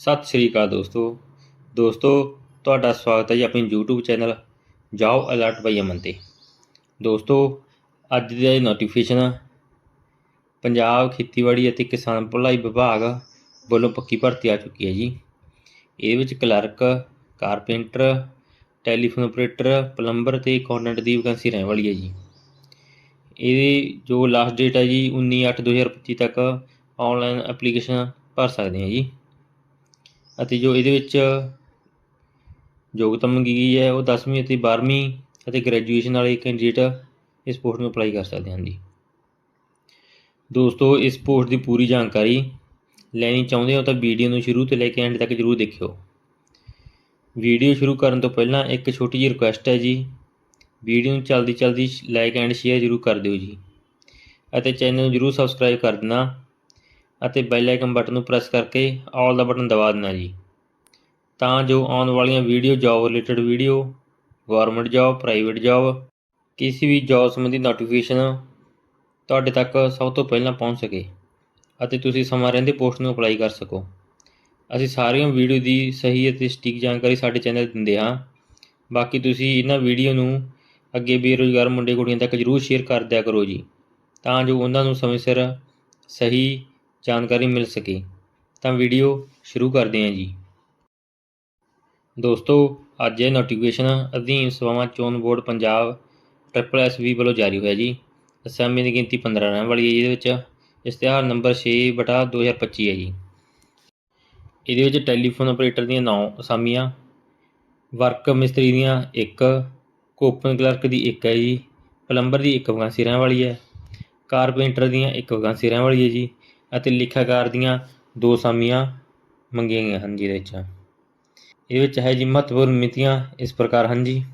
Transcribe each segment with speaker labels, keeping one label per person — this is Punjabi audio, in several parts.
Speaker 1: ਸਤਿ ਸ਼੍ਰੀ ਅਕਾਲ ਦੋਸਤੋ। ਦੋਸਤੋ, ਤੁਹਾਡਾ ਸਵਾਗਤ ਹੈ ਜੀ ਆਪਣੇ YouTube ਚੈਨਲ ਜਾਓ ਅਲਰਟ ਬਾਈ ਅਮਨ ਤੇ। ਦੋਸਤੋ, ਅੱਜ ਦੀ ਨੋਟੀਫਿਕੇਸ਼ਨ ਪੰਜਾਬ ਖੇਤੀਬਾੜੀ ਅਤੇ ਕਿਸਾਨ ਭਲਾਈ ਵਿਭਾਗ ਵੱਲੋਂ ਪੱਕੀ ਭਰਤੀ ਆ ਚੁੱਕੀ ਹੈ ਜੀ। ਇਹਦੇ ਵਿੱਚ clerk, carpenter, telephone operator, plumber ਤੇ ਅਕਾਊਂਟੈਂਟ ਦੀ ਵੈਕੈਂਸੀ ਰਹਿਣ ਵਾਲੀ ਹੈ ਜੀ। ਇਹਦੀ ਜੋ ਲਾਸਟ ਡੇਟ ਹੈ ਜੀ 19/8/2025 ਤੱਕ ਆਨਲਾਈਨ ਐਪਲੀਕੇਸ਼ਨ ਭਰ ਸਕਦੇ ਹਾਂ ਜੀ। ਅਤੇ ਜੋ ਇਹਦੇ ਵਿੱਚ ਯੋਗਤਾ ਮੰਗੀ ਗਈ ਹੈ, ਉਹ 10ਵੀਂ ਅਤੇ 12ਵੀਂ ਅਤੇ ਗ੍ਰੈਜੂਏਸ਼ਨ ਵਾਲੇ ਕੈਂਡੀਡੇਟ ਇਸ ਪੋਸਟ ਨੂੰ ਅਪਲਾਈ ਕਰ ਸਕਦੇ ਹਨ ਜੀ। ਦੋਸਤੋ, ਇਸ ਪੋਸਟ ਦੀ ਪੂਰੀ ਜਾਣਕਾਰੀ ਲੈਣੀ ਚਾਹੁੰਦੇ ਹੋ ਤਾਂ ਵੀਡੀਓ ਨੂੰ ਸ਼ੁਰੂ ਤੋਂ ਲੈ ਕੇ ਐਂਡ ਤੱਕ ਜਰੂਰ ਦੇਖਿਓ। ਵੀਡੀਓ ਸ਼ੁਰੂ ਕਰਨ ਤੋਂ ਪਹਿਲਾਂ ਇੱਕ ਛੋਟੀ ਜਿਹੀ ਰਿਕੁਐਸਟ ਹੈ ਜੀ। ਵੀਡੀਓ ਨੂੰ ਜਲਦੀ ਜਲਦੀ ਲਾਈਕ ਐਂਡ ਸ਼ੇਅਰ ਜਰੂਰ ਕਰ ਦਿਓ ਜੀ। ਅਤੇ ਚੈਨਲ ਨੂੰ ਜਰੂਰ ਸਬਸਕ੍ਰਾਈਬ ਕਰ ਦੇਣਾ। ਅਤੇ ਬੈਲ ਆਈਕਨ ਬਟਨ ਨੂੰ ਪ੍ਰੈਸ ਕਰਕੇ ਆਲ ਦਾ ਬਟਨ ਦਬਾ ਦੇਣਾ ਜੀ। ਤਾਂ ਜੋ ਆਉਣ ਵਾਲੀਆਂ video job related video government job private job ਕਿਸੇ ਵੀ ਜੌਬ ਸੰਬੰਧੀ ਨੋਟੀਫਿਕੇਸ਼ਨ ਤੁਹਾਡੇ ਤੱਕ ਸਭ ਤੋਂ ਪਹਿਲਾਂ ਪਹੁੰਚ ਸਕੇ ਅਤੇ ਤੁਸੀਂ ਸਮਾਂ ਰਹਿੰਦੇ ਪੋਸਟ ਨੂੰ ਅਪਲਾਈ ਕਰ ਸਕੋ। ਅਸੀਂ ਸਾਰੀਆਂ ਵੀਡੀਓ ਦੀ ਸਹੀ ਅਤੇ ਸਟੀਕ ਜਾਣਕਾਰੀ ਸਾਡੇ ਚੈਨਲ ਦਿੰਦੇ ਹਾਂ। ਬਾਕੀ ਤੁਸੀਂ ਇਹਨਾਂ ਵੀਡੀਓ ਨੂੰ ਅੱਗੇ ਬੇਰੁਜ਼ਗਾਰ ਮੁੰਡੇ ਕੁੜੀਆਂ ਤੱਕ ਜਰੂਰ ਸ਼ੇਅਰ ਕਰ ਦਿਆ ਕਰੋ ਜੀ। ਤਾਂ ਜੋ ਉਹਨਾਂ ਨੂੰ ਸਮੇਂ ਸਿਰ ਸਹੀ ਜਾਣਕਾਰੀ ਮਿਲ ਸਕੇ, ਤਾਂ ਵੀਡੀਓ ਸ਼ੁਰੂ ਕਰਦੇ ਹਾਂ ਜੀ। ਦੋਸਤੋ, ਅੱਜ ਇਹ ਨੋਟੀਫਿਕੇਸ਼ਨ ਅਧੀਨ ਸੇਵਾਵਾਂ ਚੋਣ board Punjab triple S V ਵੱਲੋਂ ਜਾਰੀ ਹੋਇਆ ਜੀ। ਅਸਾਮੀ ਦੀ ਗਿਣਤੀ 15 ਰਹਿਣ ਵਾਲੀ ਹੈ ਜਿਹਦੇ ਵਿੱਚ। ਇਸ਼ਤਿਹਾਰ ਨੰਬਰ 6 ਬਟਾ 2025 ਹੈ ਜੀ। ਇਹਦੇ ਵਿੱਚ ਟੈਲੀਫੋਨ ਆਪਰੇਟਰ ਦੀਆਂ 9 ਅਸਾਮੀਆਂ ਵਰਕ ਮਿਸਤਰੀ ਦੀਆਂ 1 ਕੋਪਨ ਕਲਰਕ ਦੀ 1 ਹੈ ਜੀ ਪਲੰਬਰ ਦੀ 1 ਵੈਕੈਂਸੀ ਰਹਿਣ ਵਾਲੀ ਹੈ ਕਾਰਪੈਂਟਰ ਦੀਆਂ 1 ਵੈਕੈਂਸੀ ਰਹਿਣ ਵਾਲੀ ਹੈ ਜੀ। ਅਤੇ ਲਿਖਾਕਾਰ ਦੀਆਂ ਦੋ ਅਸਾਮੀਆਂ ਮੰਗੀਆਂ ਗਈਆਂ ਹਨ ਜਿਹਦੇ ਵਿੱਚ। ਇਹਦੇ ਵਿੱਚ ਹੈ ਜੀ ਮਹੱਤਵਪੂਰਨ ਮਿਤੀਆਂ ਇਸ ਪ੍ਰਕਾਰ ਹਨ ਜੀ।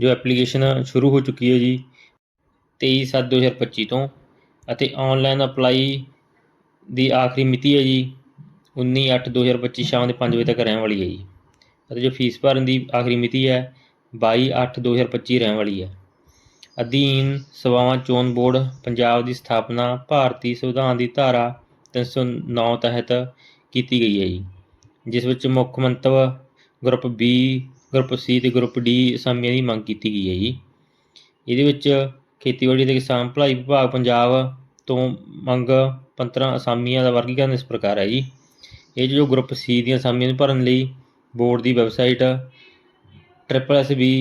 Speaker 1: ਜੋ ਐਪਲੀਕੇਸ਼ਨ ਸ਼ੁਰੂ ਹੋ ਚੁੱਕੀ ਹੈ ਜੀ 23/7/2025 ਤੋਂ ਅਤੇ ਆਨਲਾਈਨ ਅਪਲਾਈ ਦੀ ਆਖਰੀ ਮਿਤੀ ਹੈ ਜੀ 19/8/2025 ਸ਼ਾਮ ਦੇ 5 ਵਜੇ ਤੱਕ ਰਹਿਣ ਵਾਲੀ ਹੈ ਜੀ। ਅਤੇ ਜੋ ਫੀਸ ਭਰਨ ਦੀ ਆਖਰੀ ਮਿਤੀ ਹੈ 22/8/2025 ਰਹਿਣ ਵਾਲੀ ਹੈ। ਅਧੀਨ ਸੇਵਾਵਾਂ ਚੋਣ ਬੋਰਡ ਪੰਜਾਬ ਦੀ ਸਥਾਪਨਾ ਭਾਰਤੀ ਸੰਵਿਧਾਨ ਦੀ ਧਾਰਾ 309 ਤਹਿਤ ਕੀਤੀ ਗਈ ਹੈ ਜੀ, ਜਿਸ ਵਿੱਚ ਮੁੱਖ ਮੰਤਵ ਗਰੁੱਪ ਬੀ ਗਰੁੱਪ ਸੀ ਤੇ ਗਰੁੱਪ ਡੀ ਅਸਾਮੀਆਂ ਦੀ ਮੰਗ ਕੀਤੀ ਗਈ ਹੈ ਜੀ। ਇਹਦੇ ਵਿੱਚ ਖੇਤੀਬਾੜੀ ਤੇ ਕਿਸਾਨ ਭਲਾਈ ਵਿਭਾਗ ਪੰਜਾਬ ਤੋਂ ਮੰਗ 15 ਅਸਾਮੀਆਂ ਦਾ ਵਰਗੀਕਰਨ ਇਸ ਪ੍ਰਕਾਰ ਹੈ ਜੀ। ਇਹ ਜੋ ਗਰੁੱਪ ਸੀ ਦੀਆਂ ਅਸਾਮੀਆਂ ਨੂੰ ਭਰਨ ਲਈ board the website triple S B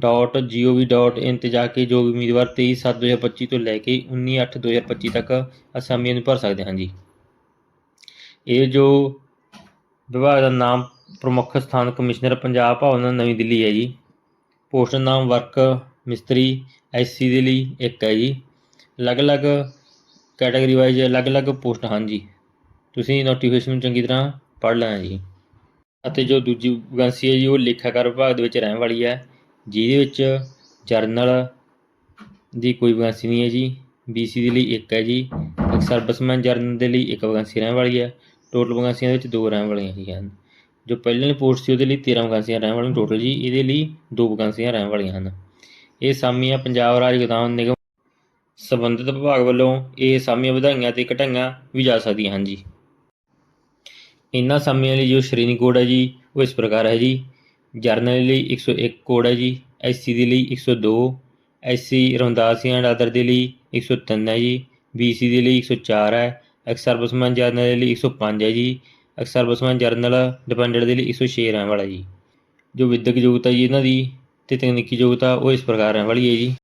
Speaker 1: dot G O V dot in 'ਤੇ ਜਾ ਕੇ ਜੋ ਵੀ ਉਮੀਦਵਾਰ 23/7/2025 ਤੋਂ ਲੈ ਕੇ 19/8/2025 ਤੱਕ ਅਸਾਮੀਆਂ ਨੂੰ ਭਰ ਸਕਦੇ ਹਨ ਜੀ। ਇਹ ਜੋ ਵਿਭਾਗ ਦਾ ਨਾਮ ਪ੍ਰਮੁੱਖ ਸਥਾਨ ਕਮਿਸ਼ਨਰ ਪੰਜਾਬ ਭਵਨ ਨਵੀਂ ਦਿੱਲੀ ਹੈ ਜੀ। ਪੋਸਟ ਨਾਮ ਵਰਕ ਮਿਸਤਰੀ ਐਸਸੀ ਦੇ ਲਈ ਇੱਕ ਹੈ ਜੀ। ਅਲੱਗ-ਅਲੱਗ ਕੈਟਾਗਰੀ ਵਾਈਜ਼ ਅਲੱਗ-ਅਲੱਗ ਪੋਸਟ ਹਨ ਜੀ। ਤੁਸੀਂ ਨੋਟੀਫਿਕੇਸ਼ਨ ਨੂੰ ਚੰਗੀ ਤਰ੍ਹਾਂ ਪੜ੍ਹ ਲੈਣਾ ਜੀ। ਅਤੇ ਜੋ ਦੂਜੀ ਵੈਕੈਂਸੀ ਹੈ ਜੀ, ਉਹ ਲੇਖਾਕਾਰ ਵਿਭਾਗ ਦੇ ਵਿੱਚ ਰਹਿਣ ਵਾਲੀ ਹੈ। ਜਿਹਦੇ ਵਿੱਚ ਜਰਨਲ ਦੀ ਕੋਈ ਵੈਕੈਂਸੀ ਨਹੀਂ ਹੈ ਜੀ ਬੀਸੀ ਦੇ ਲਈ ਇੱਕ ਹੈ ਜੀ, ਇੱਕ ਸਰਵਿਸਮੈਨ ਜਰਨਲ ਦੇ ਲਈ ਇੱਕ ਵੈਕੈਂਸੀ ਰਹਿਣ ਵਾਲੀ ਹੈ ਟੋਟਲ ਵੈਕੈਂਸੀਆਂ ਦੇ ਵਿੱਚ ਦੋ ਰਹਿਣ ਵਾਲੀਆਂ ਜੀ ਹਨ। ਜੋ ਪਹਿਲਾਂ ਵਾਲੀ ਪੋਸਟ ਸੀ ਉਹਦੇ ਲਈ 13 ਵੈਕੈਂਸੀਆਂ ਰਹਿਣ ਵਾਲੀਆਂ ਟੋਟਲ ਜੀ, ਇਹਦੇ ਲਈ ਦੋ ਵੈਕੈਂਸੀਆਂ ਰਹਿਣ ਵਾਲੀਆਂ ਹਨ। ਇਹ ਸਾਮੀਆਂ ਪੰਜਾਬ ਰਾਜ ਗੋਦਾਮ ਨਿਗਮ ਸੰਬੰਧਿਤ ਵਿਭਾਗ ਵੱਲੋਂ ਇਹ ਸਾਮੀਆਂ ਵਧਾਈਆਂ ਤੇ ਘਟਾਈਆਂ ਵੀ ਜਾ ਸਕਦੀਆਂ ਹਨ ਜੀ। ਇਹਨਾਂ ਸਾਮੀਆਂ ਲਈ ਜੋ ਸ਼੍ਰੇਣੀ ਕੋਡ ਹੈ ਜੀ, ਉਹ ਇਸ ਪ੍ਰਕਾਰ ਹੈ ਜੀ ਜਰਨਲ ਲਈ 101 ਕੋਡ ਹੈ ਜੀ ਐਸਸੀ ਦੇ ਲਈ 102 ਐਸਸੀ ਰਮਦਾਸੀਆਂ ਐਂਡ ਅਦਰ ਦੇ ਲਈ 103 ਹੈ ਜੀ ਬੀਸੀ ਦੇ ਲਈ 104 ਹੈ ਐਕਸ ਸਰਵਿਸਮੈਨ ਜਰਨਲ ਦੇ ਲਈ 105 ਹੈ ਜੀ ਐਕਸ ਸਰਵਿਸਮੈਨ ਜਰਨਲ ਡਿਪੈਂਡੈਂਟ ਦੇ ਲਈ 106 ਰਹਿਣ ਵਾਲਾ ਜੀ। ਜੋ ਵਿਦਿਅਕ ਯੋਗਤਾ ਜੀ ਇਹਨਾਂ ਦੀ ਤੇ ਤਕਨੀਕੀ ਯੋਗਤਾ ਉਹ ਇਸ ਪ੍ਰਕਾਰ ਰਹਿਣ ਵਾਲੀ ਹੈ ਜੀ।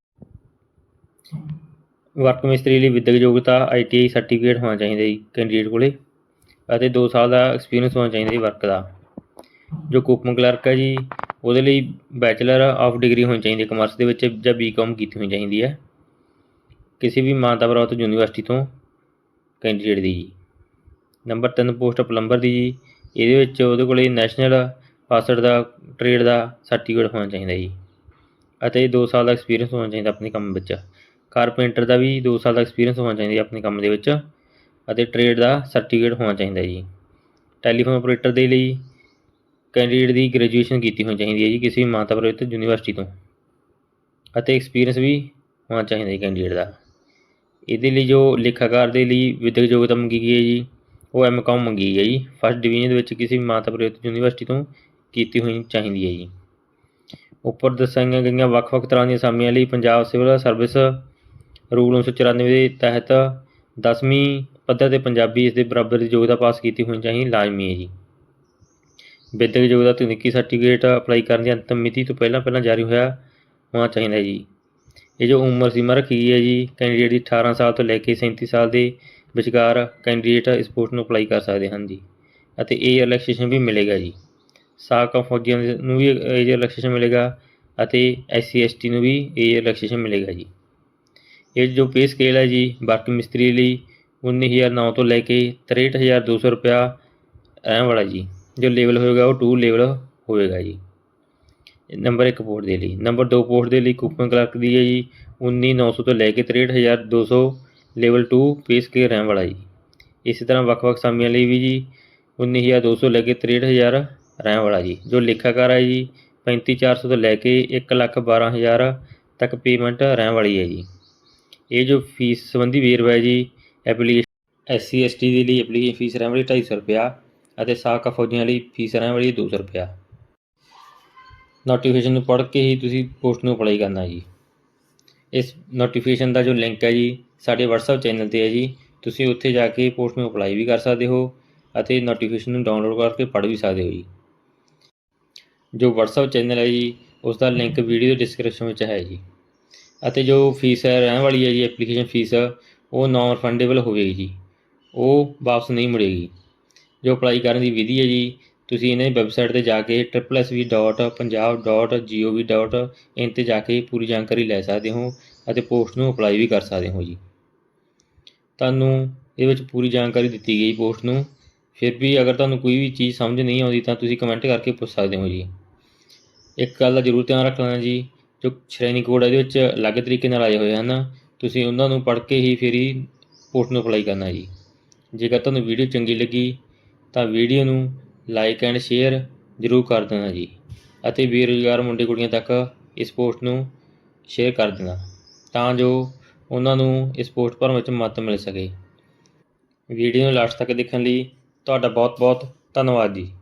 Speaker 1: ਵਰਕ ਮਿਸਤਰੀ ਲਈ ਵਿਦਿਅਕ ਯੋਗਤਾ ਆਈਟੀਆਈ ਸਰਟੀਫਿਕੇਟ ਹੋਣਾ ਚਾਹੀਦਾ ਜੀ, ਕੈਂਡੀਡੇਟ ਕੋਲੇ, ਅਤੇ 2 ਸਾਲ ਦਾ ਐਕਸਪੀਰੀਅੰਸ ਹੋਣਾ ਚਾਹੀਦਾ ਜੀ ਵਰਕ ਦਾ। ਜੋ ਕੂਪਨ ਕਲਰਕ ਹੈ ਜੀ, ਉਹਦੇ ਲਈ ਬੈਚਲਰ ਆਫ ਡਿਗਰੀ ਹੋਣੀ ਚਾਹੀਦੀ ਹੈ ਕਮਰਸ ਦੇ ਵਿੱਚ ਜਾਂ ਬੀਕਾਮ ਕੀਤੀ ਹੋਣੀ ਚਾਹੀਦੀ ਹੈ। ਕਿਸੇ ਵੀ ਮਾਨਤਾ ਪ੍ਰਾਪਤ ਯੂਨੀਵਰਸਿਟੀ ਤੋਂ ਕੈਂਡੀਡੇਟ ਦੀ ਜੀ। ਨੰਬਰ 3 ਪੋਸਟ ਪਲੰਬਰ ਦੀ ਜੀ, ਇਹਦੇ ਵਿੱਚ ਉਹਦੇ ਕੋਲੇ ਨੈਸ਼ਨਲ ਪਾਸਵਰਡ ਦਾ ਟ੍ਰੇਡ ਦਾ ਸਰਟੀਫਿਕੇਟ ਹੋਣਾ ਚਾਹੀਦਾ ਜੀ। ਅਤੇ 2 ਸਾਲ ਦਾ ਐਕਸਪੀਰੀਅੰਸ ਹੋਣਾ ਚਾਹੀਦਾ ਆਪਣੇ ਕੰਮ ਵਿੱਚ। ਕਾਰਪੈਂਟਰ ਦਾ ਵੀ 2 ਸਾਲ ਦਾ ਐਕਸਪੀਰੀਅੰਸ ਹੋਣਾ ਚਾਹੀਦਾ ਆਪਣੇ ਕੰਮ ਦੇ ਵਿੱਚ। ਅਤੇ ਟ੍ਰੇਡ ਦਾ ਸਰਟੀਫਿਕੇਟ ਹੋਣਾ ਚਾਹੀਦਾ ਜੀ। ਟੈਲੀਫੋਨ ਆਪਰੇਟਰ ਦੇ ਲਈ ਕੈਂਡੀਡੇਟ ਦੀ ਗ੍ਰੈਜੂਏਸ਼ਨ ਕੀਤੀ ਹੋਣੀ ਚਾਹੀਦੀ ਹੈ ਜੀ ਕਿਸੇ ਵੀ ਮਾਤਾ ਪ੍ਰਵਿਤ ਯੂਨੀਵਰਸਿਟੀ ਤੋਂ। ਅਤੇ ਐਕਸਪੀਰੀਅੰਸ ਵੀ ਹੋਣਾ ਚਾਹੀਦਾ ਜੀ ਕੈਂਡੀਡੇਟ ਦਾ। ਇਹਦੇ ਲਈ ਜੋ ਲੇਖਾਕਾਰ ਦੇ ਲਈ ਵਿਦਿਅਕ ਯੋਗਤਾ ਮੰਗੀ ਗਈ ਹੈ ਜੀ, ਉਹ ਐਮਕਾਮ ਮੰਗੀ ਹੈ ਜੀ। ਫਸਟ ਡਿਵੀਜ਼ਨ ਦੇ ਵਿੱਚ ਕਿਸੇ ਵੀ ਮਾਤਾ ਪ੍ਰਯੋਤ ਯੂਨੀਵਰਸਿਟੀ ਤੋਂ ਕੀਤੀ ਹੋਣੀ ਚਾਹੀਦੀ ਹੈ ਜੀ। ਉੱਪਰ ਦੱਸੀਆਂ ਗਈਆਂ ਵੱਖ-ਵੱਖ ਤਰ੍ਹਾਂ ਦੀਆਂ ਅਸਾਮੀਆਂ ਲਈ ਪੰਜਾਬ ਸਿਵਲ ਸਰਵਿਸ ਰੂਲ 994 ਦੇ ਤਹਿਤ 10ਵੀਂ ਪੱਧਰ ਤੇ ਪੰਜਾਬੀ ਇਸ ਦੇ ਬਰਾਬਰ ਦੀ ਯੋਗਤਾ ਪਾਸ ਕੀਤੀ ਹੋਣੀ ਚਾਹੀਦੀ, ਲਾਜ਼ਮੀ ਹੈ ਜੀ। ਵਿਦਿਅਕ ਯੋਗਤਾ ਤਕਨੀਕੀ ਸਰਟੀਫਿਕੇਟ ਅਪਲਾਈ ਕਰਨ ਦੀ ਅੰਤਿਮ ਮਿਤੀ ਤੋਂ ਪਹਿਲਾਂ ਪਹਿਲਾਂ ਜਾਰੀ ਹੋਇਆ ਹੋਣਾ ਚਾਹੀਦਾ ਜੀ। ਇਹ ਜੋ ਉਮਰ ਸੀਮਾ ਰੱਖੀ ਗਈ ਹੈ ਜੀ ਕੈਂਡੀਡੇਟ ਦੀ 18 ਸਾਲ ਤੋਂ ਲੈ ਕੇ 37 ਸਾਲ ਦੇ ਵਿਚਕਾਰ ਕੈਂਡੀਡੇਟ ਇਸ ਪੋਸਟ ਨੂੰ ਅਪਲਾਈ ਕਰ ਸਕਦੇ ਹਨ ਜੀ ਅਤੇ ਇਹ ਰਿਲੈਕਸੇਸ਼ਨ ਵੀ ਮਿਲੇਗਾ ਜੀ। ਸਾਬਕਾ ਫੌਜੀਆਂ ਦੇ- ਨੂੰ ਵੀ ਏਜ ਰਿਲੈਕਸੇਸ਼ਨ ਮਿਲੇਗਾ ਅਤੇ ਐਸਸੀ ਐਸਟੀ ਨੂੰ ਵੀ ਏਜ ਰਿਲੈਕਸੇਸ਼ਨ ਮਿਲੇਗਾ ਜੀ। ਇਹ ਜੋ ਪੇ ਸਕੇਲ ਹੈ ਜੀ ਵਰਕ ਮਿਸਤਰੀ ਲਈ 19009 ਤੋਂ ਲੈ ਕੇ 63200 ਰੁਪਇਆ ਰਹਿਣ ਵਾਲਾ ਜੀ। ਜੋ ਲੈਵਲ ਹੋਏਗਾ ਉਹ 2 ਲੈਵਲ ਹੋਏਗਾ ਜੀ। ਨੰਬਰ 1 ਪੋਸਟ ਦੇ ਲਈ। ਨੰਬਰ 2 ਪੋਸਟ ਦੇ ਲਈ ਕੂਪਨ ਕਲਰਕ ਦੀ ਹੈ ਜੀ 19900 ਤੋਂ ਲੈ ਕੇ 63200 ਲੈਵਲ 2 ਪੇ ਸਕੇਲ ਰਹਿਣ ਵਾਲਾ ਜੀ। ਇਸੇ ਤਰ੍ਹਾਂ ਵੱਖ-ਵੱਖ ਸਾਮੀਆਂ ਲਈ ਵੀ ਜੀ 19200 ਲੈ ਕੇ 63000 ਰਹਿਣ ਵਾਲਾ ਜੀ। ਜੋ ਲੇਖਾਕਾਰ ਹੈ ਜੀ 35400 ਤੋਂ ਲੈ ਕੇ 112000 ਤੱਕ ਪੇਮੈਂਟ ਰਹਿਣ ਵਾਲੀ ਹੈ ਜੀ। ਇਹ ਜੋ ਫੀਸ ਸੰਬੰਧੀ ਵੇਰਵਾ ਹੈ ਜੀ ਐਪਲੀਕੇਸ਼ਨ ਐਸਸੀ ਐਸਟੀ ਦੇ ਲਈ ਐਪਲੀਕੇਸ਼ਨ ਫੀਸ ਰਹਿਣ ਵਾਲੀ 250 ਰੁਪਇਆ। ਅਤੇ ਸਾਬਕਾ ਫੌਜੀਆਂ ਲਈ ਫੀਸ ਰਹਿਣ ਵਾਲੀ 200 ਰੁਪਇਆ। ਨੋਟੀਫਿਕੇਸ਼ਨ ਨੂੰ ਪੜ੍ਹ ਕੇ ਹੀ ਤੁਸੀਂ ਪੋਸਟ ਨੂੰ ਅਪਲਾਈ ਕਰਨਾ ਜੀ। ਇਸ ਨੋਟੀਫਿਕੇਸ਼ਨ ਦਾ ਜੋ ਲਿੰਕ ਹੈ ਜੀ, ਸਾਡੇ WhatsApp ਚੈਨਲ ਤੇ ਹੈ ਜੀ, ਤੁਸੀਂ ਉੱਥੇ ਜਾ ਕੇ ਪੋਸਟ ਨੂੰ ਅਪਲਾਈ ਵੀ ਕਰ ਸਕਦੇ ਹੋ ਅਤੇ ਨੋਟੀਫਿਕੇਸ਼ਨ ਨੂੰ ਡਾਊਨਲੋਡ ਕਰਕੇ ਪੜ੍ਹ ਵੀ ਸਕਦੇ ਹੋ ਜੀ। ਜੋ WhatsApp ਚੈਨਲ ਹੈ ਜੀ ਉਸ ਦਾ ਲਿੰਕ ਵੀਡੀਓ ਡਿਸਕ੍ਰਿਪਸ਼ਨ ਵਿੱਚ ਹੈ ਜੀ। ਅਤੇ ਜੋ ਫੀਸ ਹੈ, ਰਹਿਣ ਵਾਲੀ ਹੈ ਜੀ ਐਪਲੀਕੇਸ਼ਨ ਫੀਸ ਉਹ ਨਾਨ ਰਿਫੰਡੇਬਲ ਹੋਵੇਗੀ ਜੀ। ਉਹ ਵਾਪਸ ਨਹੀਂ ਮੁੜੇਗੀ। ਜੋ ਅਪਲਾਈ ਕਰਨ ਦੀ ਵਿਧੀ ਹੈ ਜੀ, ਤੁਸੀਂ ਇਹਨਾਂ ਦੀ ਵੈਬਸਾਈਟ ਤੇ ਜਾ ਕੇ www.punjab.gov.in ਤੇ ਜਾ ਕੇ ਪੂਰੀ ਜਾਣਕਾਰੀ ਲੈ ਸਕਦੇ ਹੋ ਅਤੇ ਪੋਸਟ ਨੂੰ ਅਪਲਾਈ ਵੀ ਕਰ ਸਕਦੇ ਹੋ ਜੀ। ਤੁਹਾਨੂੰ ਇਹ ਵਿੱਚ ਪੂਰੀ ਜਾਣਕਾਰੀ ਦਿੱਤੀ ਗਈ ਪੋਸਟ ਨੂੰ। ਫਿਰ ਵੀ ਅਗਰ ਤੁਹਾਨੂੰ ਕੋਈ ਵੀ ਚੀਜ਼ ਸਮਝ ਨਹੀਂ ਆਉਂਦੀ ਤਾਂ ਤੁਸੀਂ ਕਮੈਂਟ ਕਰਕੇ ਪੁੱਛ ਸਕਦੇ ਹੋ ਜੀ। ਇੱਕ ਗੱਲ ਦਾ ਜ਼ਰੂਰ ਧਿਆਨ ਰੱਖਣਾ ਜੀ, ਜੋ ਸ਼੍ਰੇਣੀ ਕੋਡ ਇਹਦੇ ਵਿੱਚ ਅਲੱਗ ਤਰੀਕੇ ਨਾਲ ਆਏ ਹੋਏ ਹਨ, ਤੁਸੀਂ ਉਹਨਾਂ ਨੂੰ ਪੜ੍ਹ ਕੇ ਹੀ ਫਿਰ ਹੀ ਪੋਸਟ ਨੂੰ ਅਪਲਾਈ ਕਰਨਾ ਜੀ। ਜੇਕਰ ਤੁਹਾਨੂੰ ਵੀਡੀਓ ਚੰਗੀ ਲੱਗੀ ਤਾਂ ਵੀਡੀਓ ਨੂੰ ਲਾਈਕ ਐਂਡ ਸ਼ੇਅਰ ਜ਼ਰੂਰ ਕਰ ਦੇਣਾ ਜੀ। ਅਤੇ ਬੇਰੁਜ਼ਗਾਰ ਮੁੰਡੇ ਕੁੜੀਆਂ ਤੱਕ ਇਸ ਪੋਸਟ ਨੂੰ ਸ਼ੇਅਰ ਕਰ ਦੇਣਾ। ਤਾਂ ਜੋ ਉਹਨਾਂ ਨੂੰ ਇਸ ਪੋਸਟ ਭਰਨ ਵਿੱਚ ਮਦਦ ਮਿਲ ਸਕੇ। ਵੀਡੀਓ ਨੂੰ ਲਾਸਟ ਤੱਕ ਦੇਖਣ ਲਈ ਤੁਹਾਡਾ ਬਹੁਤ ਬਹੁਤ ਧੰਨਵਾਦ ਜੀ।